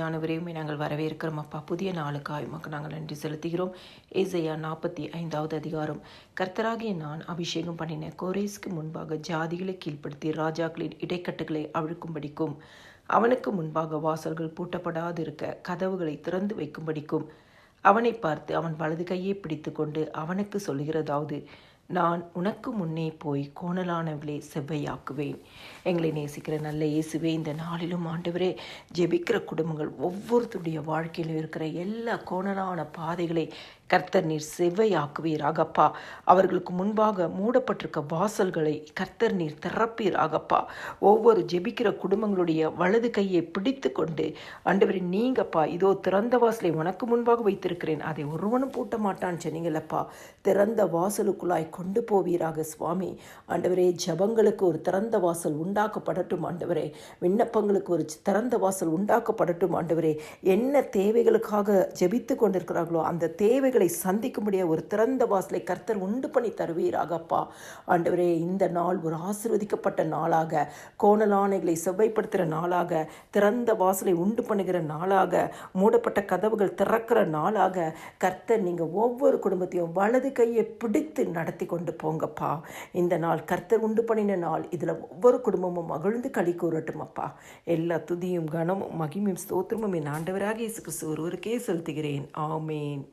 யானவரையுமே நாங்கள் வரவேற்கிறோம். அப்பா புதிய நாளுக்காய் உமக்கு நாங்கள் நன்றி செலுத்துகிறோம். ஏசையா நாற்பத்தி ஐந்தாவது அதிகாரம். கர்த்தராகிய நான் அபிஷேகம் பண்ணின கோரேஸ்க்கு முன்பாக ஜாதிகளை கீழ்ப்படுத்தி ராஜாக்களின் இடைக்கட்டுகளை அழுக்கும்படிக்கும் அவனுக்கு முன்பாக வாசல்கள் பூட்டப்படாதிருக்க கதவுகளை திறந்து வைக்கும்படிக்கும் அவனை பார்த்து அவன் வலது கையை பிடித்து கொண்டு அவனுக்கு சொல்கிறதாவது நான் உனக்கு முன்னே போய் கோணலானவர்களே செவ்வையாக்குவேன். எங்களை நேசிக்கிற நல்ல இயேசுவே இந்த நாளிலும் ஆண்டவரே ஜெபிக்கிற குடும்பங்கள் ஒவ்வொருத்தருடைய வாழ்க்கையிலும் இருக்கிற எல்லா கோணலான பாதைகளை கர்த்தர் நீர் செவ்வையாக்குவீராகப்பா. அவர்களுக்கு முன்பாக மூடப்பட்டிருக்க வாசல்களை கர்த்தர் நீர் திறப்பீராகப்பா. ஒவ்வொரு ஜெபிக்கிற குடும்பங்களுடைய வலது கையை பிடித்து கொண்டு ஆண்டவரே நீங்கப்பா இதோ திறந்த வாசலை உனக்கு முன்பாக வைத்திருக்கிறேன். அதை ஒருவனும் பூட்ட மாட்டான்னு சொன்னீங்களப்பா திறந்த வாசலுக்குள்ளாய் கொண்டு போவீராக சுவாமி. ஆண்டவரே ஜபங்களுக்கு ஒரு திறந்த வாசல் உண்டாக்கப்படட்டும் ஆண்டவரே. விண்ணப்பங்களுக்கு ஒரு திறந்த வாசல் உண்டாக்கப்படட்டும் ஆண்டவரே. என்ன தேவைகளுக்காக ஜெபித்து கொண்டிருக்கிறார்களோ அந்த தேவைகளை சந்திக்கும்படிய ஒரு திறந்த வாசலை கர்த்தர் உண்டு பண்ணி தருவீராகப்பா ஆண்டவரே இந்த நாள் ஒரு ஆசிர்வதிக்கப்பட்ட நாளாக கோணலானைகளை செவ்வாய்ப்படுத்துகிற நாளாக திறந்த வாசலை உண்டு பண்ணுகிற நாளாக மூடப்பட்ட கதவுகள் திறக்கிற நாளாக கர்த்தர் நீங்கள் ஒவ்வொரு குடும்பத்தையும் வலது கையை பிடித்து நடத்தி கொண்டு போங்கப்பா. இந்த நாள் கர்த்தர் உண்டு பண்ணின நாள். இதில் ஒவ்வொரு குடும்பமும் மகிழ்ந்து களி கூறட்டும் அப்பா. எல்லா துதியும் கனமும் மகிமையும் ஸ்தோத்திரமும் என் ஆண்டவராக இயேசு கிறிஸ்து ஒருவருக்கே செலுத்துகிறேன். ஆமேன்.